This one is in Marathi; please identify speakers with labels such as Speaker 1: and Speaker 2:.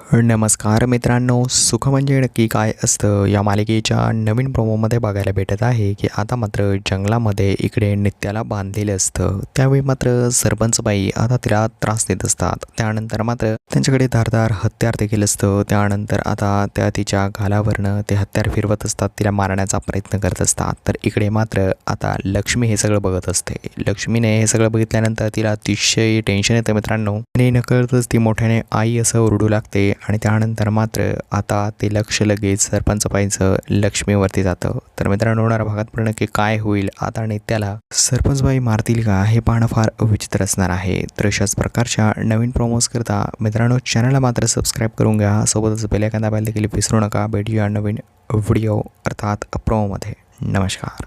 Speaker 1: नमस्कार मित्रांनो सुख म्हणजे नक्की काय असतं? या मालिकेच्या नवीन प्रोमोमध्ये बघायला भेटत आहे की आता मात्र जंगलामध्ये इकडे नित्याला बांधलेलं असतं. त्यावेळी मात्र सरपंचबाई आता तिला त्रास देत असतात. त्यानंतर मात्र त्यांच्याकडे धारदार हत्यार देखील असतं. त्यानंतर आता त्या तिच्या गालावरनं ते हत्यार फिरवत असतात. तिला मारण्याचा प्रयत्न करत असतात. तर इकडे मात्र आता लक्ष्मी हे सगळं बघत असते. लक्ष्मीने हे सगळं बघितल्यानंतर तिला अतिशय टेन्शन येतं मित्रांनो. आणि नकळतच ती मोठ्याने आई असं ओरडू लागते. आणि त्यानंतर मात्र आता ते लक्ष लगेच सरपंचबाईंचं लक्ष्मीवरती जातं. तर मित्रांनो होणाऱ्या भागात पण नक्की काय होईल आता नेत्याला सरपंचबाई मारतील का हे पाहणं फार विचित्र असणार आहे. तर अशाच प्रकारच्या नवीन प्रोमोज करता मित्रांनो चॅनलला मात्र सबस्क्राईब करून घ्या. सोबतच बेल एखादा देखील विसरू नका. भेटूया नवीन व्हिडिओ अर्थात प्रोमोमध्ये नमस्कार.